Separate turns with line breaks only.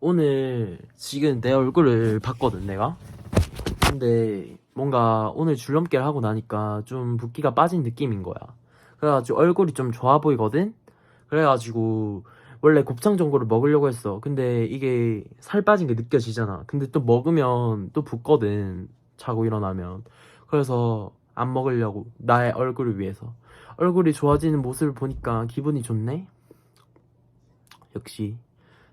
오늘 지금 내 얼굴을 봤거든 내가? 근데 뭔가 오늘 줄넘기를 하고 나니까 좀 붓기가 빠진 느낌인 거야. 그래가지고 얼굴이 좀 좋아 보이거든? 그래가지고 원래 곱창 전골을 먹으려고 했어. 근데 이게 살 빠진 게 느껴지잖아. 근데 또 먹으면 또 붓거든 자고 일어나면. 그래서 안 먹으려고 나의 얼굴을 위해서. 얼굴이 좋아지는 모습을 보니까 기분이 좋네? 역시